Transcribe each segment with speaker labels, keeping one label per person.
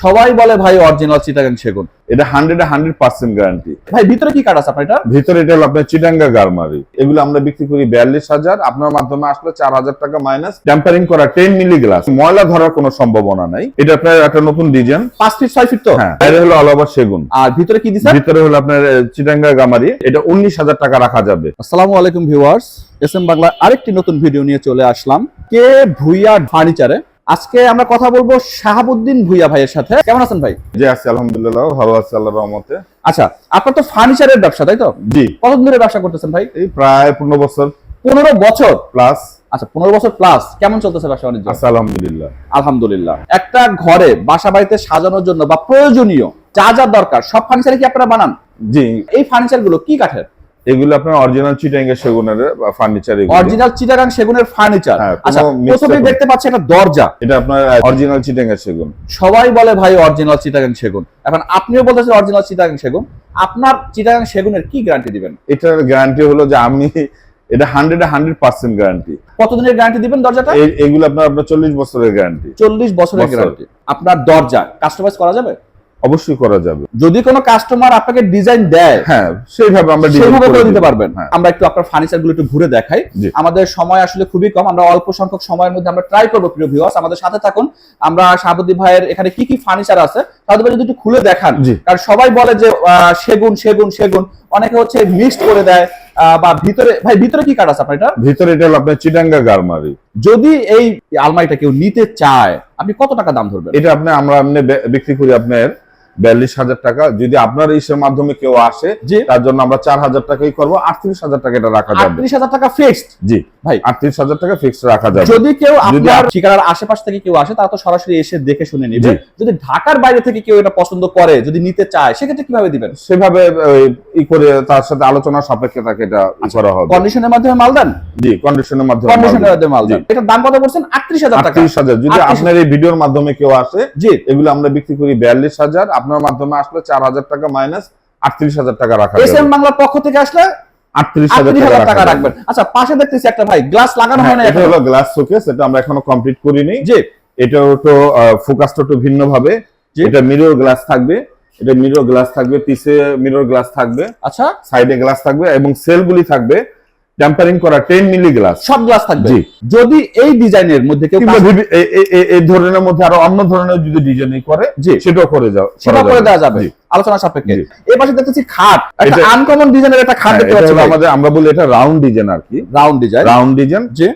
Speaker 1: সবাই বলে ভাই অরিজিনাল চিটাগাং সেগুন।
Speaker 2: এটা হান্ড্রেড হান্ড্রেড পার্সেন্ট গ্যারান্টি
Speaker 1: ভাই ভিতরে কি কাঠ আছে আপনার এটা?
Speaker 2: ভিতরে এটা হলো আপনার চিটাঙ্গা গারমারি এগুলো আমরা বিক্রি করি বিয়াল্লিশ হাজার। আপনার মাধ্যমে আসলে চার হাজার টাকা মাইনাস ট্যাম্পারিং করা টেন মিলি গ্লাস ময়লা ধরার কোনো সম্ভাবনা নাই। এটা আপনার একটা নতুন ডিজাইন
Speaker 1: পাঁচ ফিট ছয় ফিট তো?
Speaker 2: হ্যাঁ এটা হলো অল ওভার সেগুন।
Speaker 1: আর ভিতরে কি দিছে?
Speaker 2: ভিতরে হলো আপনার চিটাঙ্গা গামারি এটা উনিশ হাজার টাকা রাখা যাবে।
Speaker 1: আসসালামু আলাইকুম ভিউয়ার্স এস এম বাংলা আরেকটি নতুন ভিডিও নিয়ে চলে আসলাম। কে ভুইয়া ফার্নিচারে আজকে আমরা কথা বলব শাহাবুদ্দিন ভুইয়া ভাইয়ের সাথে। কেমন আছেন ভাই?
Speaker 2: জি আছি আলহামদুলিল্লাহ ভালো আছি আল্লাহ রহমতে।
Speaker 1: আচ্ছা আপনার তো ফার্নিচারের ব্যবসা তাই তো?
Speaker 2: জি।
Speaker 1: কতদিন ধরে ব্যবসা করতেছেন ভাই?
Speaker 2: এই প্রায় পনেরো বছর।
Speaker 1: পনেরো বছর?
Speaker 2: প্লাস।
Speaker 1: আচ্ছা পনেরো বছর প্লাস। কেমন চলতেছে ব্যবসা বাণিজ্য?
Speaker 2: আলহামদুলিল্লাহ।
Speaker 1: আলহামদুলিল্লাহ। একটা ঘরে বাসা বাড়িতে সাজানোর জন্য বা প্রয়োজনীয় যা যা দরকার সব ফার্নিচার কি আপনারা বানান?
Speaker 2: জি।
Speaker 1: এই ফার্নিচারগুলো কি কাঠের?
Speaker 2: এগুলো আপনার অরিজিনাল চিটাঙ্গা সেগুনের ফার্নিচার
Speaker 1: অরিজিনাল চিটাগাং সেগুনের ফার্নিচার
Speaker 2: হ্যাঁ,
Speaker 1: আচ্ছা
Speaker 2: করে-
Speaker 1: দেখতে পাচ্ছি একটা দরজা।
Speaker 2: এটা আপনার অরিজিনাল চিটাঙ্গা সেগুন।
Speaker 1: সবাই বলে ভাই অরিজিনাল চিটাগাং সেগুন। এখন আপনিও বলতেছেন অরিজিনাল চিটাগাং সেগুন। আপনার চিটাগাং সেগুনের কি গ্যারান্টি দিবেন?
Speaker 2: এটার গ্যারান্টি হলো যে আমি এটা হান্ড্রেড হান্ড্রেড পার্সেন্ট গ্যারান্টি
Speaker 1: কতদিনের গ্যারান্টি দিবেন দরজাটা?
Speaker 2: এগুলো আপনার আপনার চল্লিশ বছরের গ্যারান্টি
Speaker 1: চল্লিশ বছরের গ্যারান্টি আপনার দরজা। কাস্টমাইজ করা যাবে?
Speaker 2: অবশ্যই করা যাবে।
Speaker 1: যদি কোনো কাস্টমার আপনাকে ডিজাইন দেয়
Speaker 2: হ্যাঁ সেইভাবে আমরা
Speaker 1: সেভাবে করে দিতে পারবেন।
Speaker 2: হ্যাঁ।
Speaker 1: আমরা একটু আপনার ফার্নিচারগুলো একটু ঘুরে দেখাই। আমাদের সময় আসলে খুবই কম আমরা অল্প সংখ্যক সময়ের মধ্যে আমরা ট্রাই করব প্রিয় ভিউয়ার্স আমাদের সাথে থাকুন। আমরা শাহাবুদ্দি ভাইয়ের এখানে কি কি ফার্নিচার আছে তাদের যদি একটু খুলে দেখান। কারণ সবাই বলে যে সেগুন সেগুন সেগুন। অনেকে হচ্ছে মিক্সড করে দেয় বা ভিতরে ভাই ভিতরে কি কাঠ আছে আপনার এটা
Speaker 2: ভিতরে এটা হলো আপনার চিটাঙ্গা গারমারি।
Speaker 1: যদি এই আলমারিটা কেউ নিতে চায় আপনি কত টাকা দাম ধরবেন?
Speaker 2: এটা আপনি আমরা এমনি বিক্রি করি আপনার বিয়াল্লিশ হাজার টাকা। যদি আপনার ইসের মাধ্যমে কেউ আসে তার জন্য আমরা চার হাজার টাকাই করব। আটত্রিশ হাজার টাকা এটা রাখা যাবে।
Speaker 1: আটত্রিশ হাজার টাকা ফিক্সড
Speaker 2: জি।
Speaker 1: ভাই।
Speaker 2: আটত্রিশ হাজার টাকা ফিক্স রাখা যাবে।
Speaker 1: যদি কেউ আপনার ঠিকানার আশেপাশ থেকে কেউ আসে তারা তো সরাসরি এসে দেখে শুনে নিবে। যদি ঢাকার বাইরে থেকে কেউ এটা পছন্দ করে যদি নিতে চায় সেক্ষেত্রে কীভাবে দিবেন?
Speaker 2: সেভাবে ই করে তার সাথে আলোচনা সাপেক্ষে তাকে এটা ই করা হবে।
Speaker 1: কন্ডিশনের মাধ্যমে মাল দেন?
Speaker 2: জি কন্ডিশনের মাধ্যমে
Speaker 1: কন্ডিশনের মাধ্যমে মাল দেন। এটার দাম কত বলছেন? আটত্রিশ হাজার টাকা।
Speaker 2: আটত্রিশ হাজার। যদি আপনার এই ভিডিওর মাধ্যমে কেউ আসে
Speaker 1: জি।
Speaker 2: এগুলো আমরা বিক্রি করি বিয়াল্লিশ হাজার। আপনার মাধ্যমে আসলে চার হাজার টাকা মাইনাস আটত্রিশ হাজার টাকা রাখা
Speaker 1: এস এম বাংলার পক্ষ থেকে আসলে
Speaker 2: আটত্রিশ হাজার টাকা।
Speaker 1: রাখবেন। আচ্ছা পাশে দেখতেছি একটা ভাই গ্লাস লাগানো হয় না
Speaker 2: এটা হলো গ্লাস শোকেস এটা আমরা এখনও কমপ্লিট করিনি।
Speaker 1: জি।
Speaker 2: এটা তো ফোকাসটা একটু ভিন্ন ভাবে। এটা মিরর গ্লাস থাকবে। এটা মিরর গ্লাস থাকবে পিছে মিরর গ্লাস থাকবে।
Speaker 1: আচ্ছা।
Speaker 2: সাইডে গ্লাস থাকবে এবং সেলগুলি থাকবে। টেম্পারিং করা টেন মিলি গ্লাস
Speaker 1: সব গ্লাস থাকবে। যদি এই ডিজাইনের মধ্যে কেউ
Speaker 2: এই ধরনের মধ্যে আরও অন্য ধরনের যদি ডিজাইন করে
Speaker 1: যে
Speaker 2: সেটাও করে যাও
Speaker 1: সেটা
Speaker 2: করে
Speaker 1: দেওয়া যাবে। আলোচনা সাপেক্ষে। এই পাশে দেখতেছি খাট। একটা আনকমন ডিজাইনের একটা খাট
Speaker 2: হ্যাঁ,
Speaker 1: দেখতে পাচ্ছি
Speaker 2: আমাদের আমরা বলি এটা রাউন্ড ডিজাইন আর কি।
Speaker 1: রাউন্ড ডিজাইন
Speaker 2: রাউন্ড ডিজাইন
Speaker 1: জি।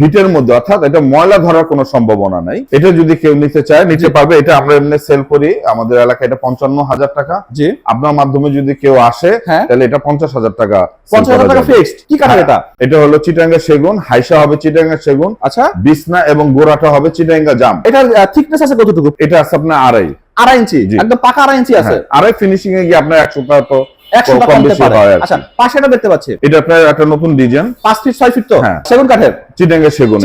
Speaker 2: ভিটের মধ্যে অর্থাৎ এটা ময়লা ধরার কোনো সম্ভাবনা নাই। এটা যদি কেউ নিতে চায় নিতে পারবে। এটা আমরা এমনি সেল করি। আমাদের এলাকায় এটা পঞ্চান্ন হাজার টাকা।
Speaker 1: জি।
Speaker 2: আপনার মাধ্যমে যদি কেউ আসে
Speaker 1: হ্যাঁ।
Speaker 2: তাহলে এটা পঞ্চাশ হাজার টাকা
Speaker 1: পঞ্চাশ হাজার টাকা ফিক্সড কি কাঠের
Speaker 2: হ্যাঁ।
Speaker 1: এটা?
Speaker 2: এটা হলো চিটাঙ্গা সেগুন। হাইসা হবে চিটাঙ্গা সেগুন।
Speaker 1: আচ্ছা।
Speaker 2: বিছনা এবং গোড়াটা হবে চিটাঙ্গা জাম।
Speaker 1: এটার থিকনেস আছে কতটুকু?
Speaker 2: এটা আছে আপনার আড়াই।
Speaker 1: আড়াই ইঞ্চি একদম পাকা আড়াই ইঞ্চি আছে।
Speaker 2: হ্যাঁ, আড়াই ফিনিশিং এ গিয়ে আপনার একশো টাকা তো।
Speaker 1: আচ্ছা দেখতে পাচ্ছি।
Speaker 2: এটা আপনার একটা নতুন ডিজাইন
Speaker 1: পাঁচ ফিট ছয় ফিট তো?
Speaker 2: হ্যাঁ।
Speaker 1: সেগুন কাঠের?
Speaker 2: সেগুন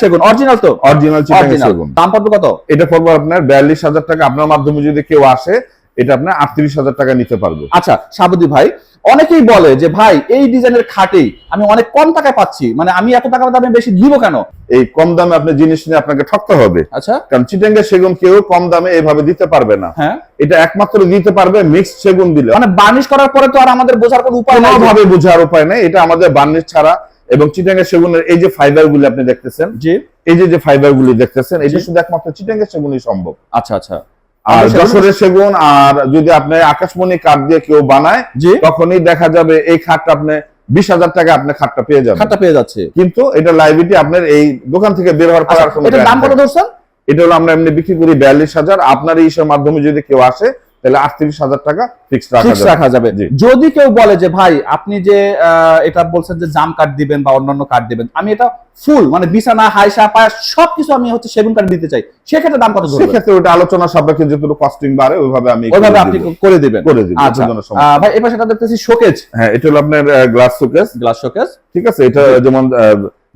Speaker 1: সেগুন অরিজিনাল তো?
Speaker 2: অরিজিনাল সেগুন।
Speaker 1: দাম পড়বে কত?
Speaker 2: এটা পড়বে আপনার বিয়াল্লিশ হাজার টাকা। আপনার মাধ্যমে যদি কেউ আসে এটা আপনার আটত্রিশ হাজার টাকা নিতে পারবে।
Speaker 1: আচ্ছা সাবুদ্দি ভাই অনেকেই বলে যে ভাই এই ডিজাইনের খাটেই আমি অনেক কম টাকা পাচ্ছি। মানে আমি এত টাকা দামে বেশি দিব কেন?
Speaker 2: এই কম দামে আপনি জিনিস নিয়ে আপনাকে ঠকতে হবে।
Speaker 1: আচ্ছা।
Speaker 2: কারণ চিটাঙ্গা সেগুন কেউ কম দামে এইভাবে দিতে পারবে না।
Speaker 1: হ্যাঁ।
Speaker 2: এটা একমাত্র দিতে পারবে মিক্সড সেগুন দিলে।
Speaker 1: মানে বার্নিশ করার পরে তো আর আমাদের বোঝার কোনো উপায় নাই। যে-
Speaker 2: কোনোভাবে বোঝার উপায় নেই। এটা আমাদের বার্নিশ ছাড়া এবং চিটাঙ্গা সেগুনের এই যে ফাইবার গুলি আপনি দেখতেছেন
Speaker 1: জি।
Speaker 2: এই যে যে ফাইবার গুলি দেখতেছেন এটা। শুধু একমাত্র চিটাঙ্গা সেগুনই সম্ভব।
Speaker 1: আচ্ছা আচ্ছা।
Speaker 2: আর যশোরের সেগুন আর যদি আপনি আকাশমণি কাঠ দিয়ে কেউ বানায় তখনই দেখা যাবে এই খাটটা আপনি বিশ হাজার টাকা আপনি খাটটা পেয়ে যাবেন।
Speaker 1: খাটটা পেয়ে যাচ্ছে।
Speaker 2: কিন্তু এটা লাইবিলিটি আপনার এই দোকান থেকে বের হওয়ার পর
Speaker 1: আচ্ছা, এটার দাম কত ধরছেন?
Speaker 2: এটা হলো আমরা এমনি বিক্রি করি বিয়াল্লিশ হাজার। আপনার এই মাধ্যমে যদি কেউ আসে তাহলে আটত্রিশ হাজার টাকা
Speaker 1: ফিক্স রাখা যাবে। যদি কেউ বলে যে ভাই আপনি যে এটা বলছেন যে জাম কাঠ দিবেন বা অন্যান্য কাঠ দিবেন আমি এটা ফুল মানে বিছানা হাইসা পায়া সবকিছু আমি হচ্ছে সেগুন কাঠ দিতে চাই সেক্ষেত্রে দাম কত ধরবে?
Speaker 2: সেক্ষেত্রে ওটা আলোচনা সাপেক্ষে যতটুকু কস্টিং বাড়ে ওইভাবে আমি
Speaker 1: ওইভাবে আপনি করে দিবেন।
Speaker 2: করে দিব
Speaker 1: আচ্ছা। ভাই এবার সেটা দেখতেছি শোকেজ
Speaker 2: হ্যাঁ এটা হলো আপনার গ্লাস শোকেস
Speaker 1: গ্লাস শোকেজ
Speaker 2: ঠিক আছে এটা যেমন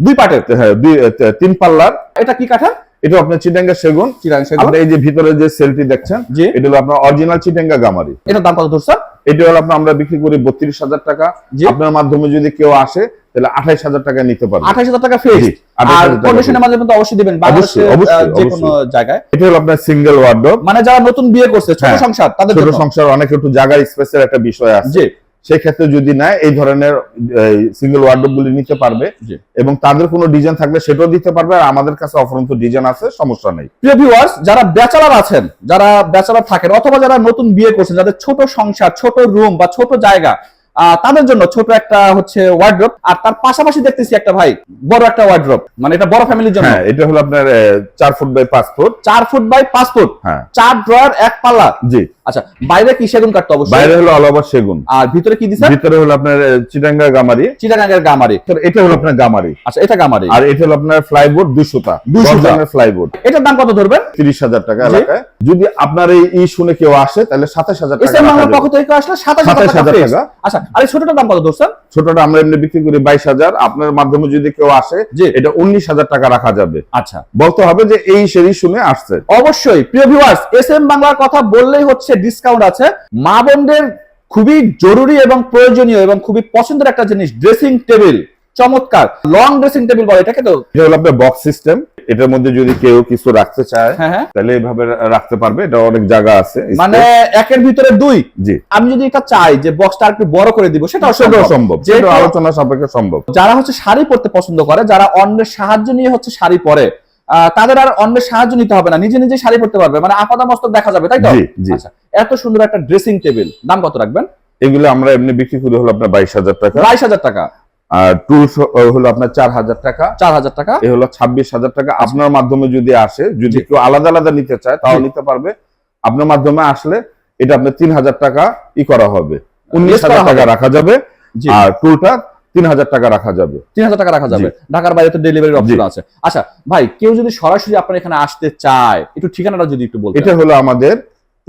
Speaker 1: দুই পার্টের
Speaker 2: হ্যাঁ দুই তিন পাল্লার।
Speaker 1: এটা কি কাঠের?
Speaker 2: এটা আপনার চিটাঙ্গা সেগুন।
Speaker 1: চিরাং সেগুন?
Speaker 2: এই যে ভিতরে যে সেলটি দেখছেন এটা হলো আপনার অরিজিনাল চিটাঙ্গা গামারি।
Speaker 1: এটার দাম কত ধরছেন
Speaker 2: এটা হলো আপনার আমরা বিক্রি করি বত্রিশ হাজার টাকা। আপনার মাধ্যমে যদি কেউ আসে তাহলে আঠাইশ হাজার টাকা নিতে পারবে।
Speaker 1: আঠাশ হাজার টাকা ফিক্স
Speaker 2: জি, 28,000
Speaker 1: আর কন্ডিশনের। মাঝে কিন্তু অবশ্যই দিবেন বাংলাদেশে
Speaker 2: অবশ্যই,
Speaker 1: যে কোনো জায়গায়।
Speaker 2: এটা হলো আপনার সিঙ্গেল ওয়ার্ডরোব
Speaker 1: মানে যারা নতুন বিয়ে করছে ছোট
Speaker 2: হ্যাঁ,
Speaker 1: সংসার তাদের
Speaker 2: ছোট সংসার অনেক একটু জায়গার স্পেসের একটা বিষয় আছে।
Speaker 1: জি
Speaker 2: সেই ক্ষেত্রে যদি নেয় এই ধরনের সিঙ্গেল ওয়ার্ডরোব গুলি নিতে পারবে এবং তাদের কোনো ডিজাইন থাকলে সেটাও দিতে পারবে আর আমাদের কাছে অফরন্ত ডিজাইন আছে সমস্যা নেই।
Speaker 1: প্রিয় ভিউয়ার্স যারা বেচারার আছেন যারা ব্যাচেলার থাকেন অথবা যারা নতুন বিয়ে করছেন যাদের ছোট সংসার ছোট রুম বা ছোট জায়গা তাদের জন্য ছোট একটা হচ্ছে ওয়ার্ড্রপ আর তার পাশাপাশি দেখতেছি একটা ভাই বড় একটা ওয়ার্ড্রপ মানে এটা বড় ফ্যামিলির জন্য।
Speaker 2: হ্যাঁ এটা হলো আপনার চার ফুট বাই পাঁচ ফুট
Speaker 1: চার ফুট বাই পাঁচ ফুট
Speaker 2: হ্যাঁ।
Speaker 1: চার ড্রয়ার এক পাল্লা।
Speaker 2: জি।
Speaker 1: আচ্ছা বাইরে কি সেগুন কাঠটা অবশ্যই?
Speaker 2: বাইরে হলো অল ওভার সেগুন।
Speaker 1: আর ভিতরে কি
Speaker 2: ভিতরে হলো আপনার চিটাঙ্গা গামারি।
Speaker 1: চিটাগাঙ্গের গামারি।
Speaker 2: এটা হলো আপনার গামারি।
Speaker 1: আচ্ছা এটা গামারি।
Speaker 2: আর এটা হলো আপনার ফ্লাইবোর্ড দুশোটা।
Speaker 1: 200 টা।
Speaker 2: ফ্লাইবোর্ড
Speaker 1: এটার দাম কত ধরবেন
Speaker 2: তিরিশ হাজার টাকা এলাকায়। যদি আপনার এই ই শুনে কেউ আসে তাহলে সাতাশ হাজার টাকা
Speaker 1: এসএম
Speaker 2: রাখা
Speaker 1: বাংলার পক্ষ থেকে আসলে সাতাশ
Speaker 2: সাতাশ
Speaker 1: হাজার
Speaker 2: হাজার
Speaker 1: টাকা
Speaker 2: টাকা।
Speaker 1: আচ্ছা আর ছোটটা দাম কত দোস্ত?
Speaker 2: ছোটটা আমরা এমনি বিক্রি করি বাইশ হাজার। আপনার মাধ্যমে যদি কেউ আসে
Speaker 1: যে
Speaker 2: এটা উনিশ হাজার টাকা রাখা যাবে।
Speaker 1: আচ্ছা।
Speaker 2: বলতে হবে যে এই সেরি শুনে আসছে।
Speaker 1: অবশ্যই। প্রিয় ভিউয়ার্স এস এম বাংলার কথা বললেই হচ্ছে ডিসকাউন্ট আছে। মা বোনদের খুবই জরুরি এবং প্রয়োজনীয় এবং খুবই পছন্দের একটা জিনিস ড্রেসিং টেবিল চমৎকার। লং ড্রেসিং টেবিল বলে এটাকে তো
Speaker 2: এটা হলো আপনার বক্স সিস্টেম এটার মধ্যে যদি কেউ কিছু রাখতে চায়
Speaker 1: হ্যাঁ হ্যাঁ।
Speaker 2: তাহলে এইভাবে রাখতে পারবে। এটা অনেক জায়গা আছে।
Speaker 1: মানে একের ভিতরে দুই।
Speaker 2: জি।
Speaker 1: আমি যদি এটা চাই যে বক্সটা একটু বড় করে দিব সেটাও
Speaker 2: সেটাও
Speaker 1: সম্ভব।
Speaker 2: সম্ভব।
Speaker 1: যে
Speaker 2: আলোচনা সাপেক্ষে সম্ভব।
Speaker 1: যারা হচ্ছে শাড়ি পরতে পছন্দ করে যারা অন্যের সাহায্য নিয়ে হচ্ছে শাড়ি পরে তাদের আর অন্যের সাহায্য নিতে হবে না। নিজে নিজে শাড়ি পরতে পারবে। মানে আপাদা মস্তক দেখা যাবে তাই তো? আচ্ছা এত সুন্দর একটা ড্রেসিং টেবিল দাম কত রাখবেন?
Speaker 2: এগুলো আমরা এমনি বিক্রি করি হলো আপনার বাইশ হাজার টাকা।
Speaker 1: বাইশ হাজার টাকা।
Speaker 2: আর টুলস হলো আপনার চার হাজার টাকা।
Speaker 1: চার হাজার টাকা।
Speaker 2: এ হলো ছাব্বিশ হাজার টাকা। আপনার মাধ্যমে যদি আসে যদি কেউ আলাদা আলাদা নিতে চায় তাও নিতে পারবে। আপনার মাধ্যমে আসলে এটা আপনার তিন হাজার টাকা ই করা হবে। উনিশ হাজার টাকা রাখা যাবে। আর টুলটা তিন হাজার টাকা রাখা যাবে।
Speaker 1: তিন হাজার টাকা রাখা যাবে। ঢাকার বাইরে তো ডেলিভারির অপশন আছে। আচ্ছা ভাই কেউ যদি সরাসরি আপনার এখানে আসতে চায় একটু ঠিকানাটা যদি একটু বলতেন।
Speaker 2: এটা হলো আমাদের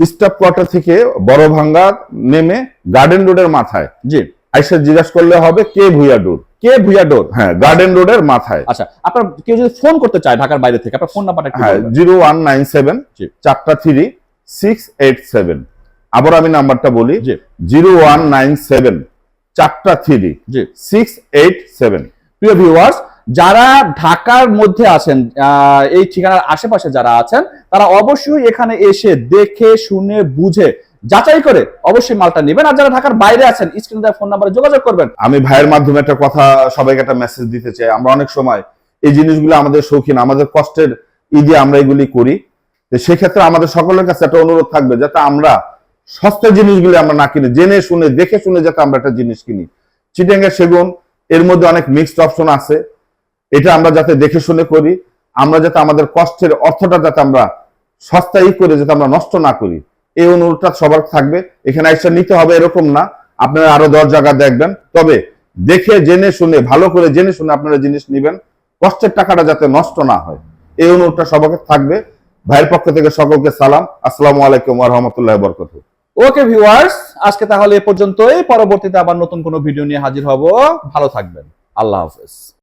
Speaker 2: স্টাফ কোয়ার্টার থেকে বড় ভাঙ্গা নেমে গার্ডেন রোডের মাথায়।
Speaker 1: জি।
Speaker 2: আইসা জিজ্ঞাসা করলে হবে K Bhuiya door?
Speaker 1: K Bhuiya door?
Speaker 2: হ্যাঁ গার্ডেন রোডের মাথায়।
Speaker 1: আচ্ছা আপনার কেউ যদি ফোন করতে চায় ঢাকার বাইরে থেকে আপনার ফোন নাম্বারটা
Speaker 2: হ্যাঁ। Zero one nine seven. চারটা থ্রি সিক্স এইট সেভেন। আবার আমি নাম্বারটা বলি
Speaker 1: জি।
Speaker 2: জিরো ওয়ান নাইন সেভেন চারটা থ্রি
Speaker 1: জি।
Speaker 2: Six eight seven.
Speaker 1: প্রিয় ভিউয়ার্স যারা ঢাকার মধ্যে আছেন এই ঠিকানার আশেপাশে যারা আছেন তারা অবশ্যই এখানে এসে দেখে শুনে বুঝে যাচাই করে অবশ্যই মালটা নেবেন। আর যারা ঢাকার বাইরে আছেন, স্ক্রিনে দেওয়া ফোন নাম্বারে যোগাযোগ করবেন।
Speaker 2: আমি ভাইয়ের মাধ্যমে একটা কথা, সবাইকে একটা মেসেজ দিতে চাই। আমরা অনেক সময় এই জিনিসগুলো আমাদের শৌখিন, আমাদের কষ্টের দিয়ে আমরা এগুলি করি। সেক্ষেত্রে আমাদের সকলের কাছে একটা অনুরোধ থাকবে যাতে আমরা সস্তা জিনিসগুলো আমরা না কিনি, জেনে শুনে, দেখে শুনে যাতে আমরা একটা জিনিস কিনি। চিটেঙ্গের সেগুন, এর মধ্যে অনেক মিক্সড অপশন আছে। এটা আমরা যাতে দেখে শুনে করি। আমরা যাতে আমাদের কষ্টের অর্থটা যাতে আমরা সস্তায় করে, যাতে আমরা নষ্ট না করি। এই অনুরোধটা সবার থাকবে। এখানে এসে নিতে হবে এরকম না। আপনারা আরও দশ জায়গা দেখবেন। তবে দেখে, জেনে, শুনে, ভালো করে জেনে, শুনে আপনারা জিনিস নেবেন। কষ্টের টাকাটা যাতে নষ্ট না হয়। এই অনুরোধটা সবাইকে থাকবে। ভাইয়ের পক্ষ থেকে সকলকে সালাম। আসসালামু আলাইকুম রহমতুল্লাহ বরকত
Speaker 1: ওকে ভিউয়ার্স আজকে তাহলে এ পর্যন্তই। পরবর্তীতে আবার নতুন কোনো ভিডিও নিয়ে হাজির হব। ভালো থাকবেন। আল্লাহ হাফেজ।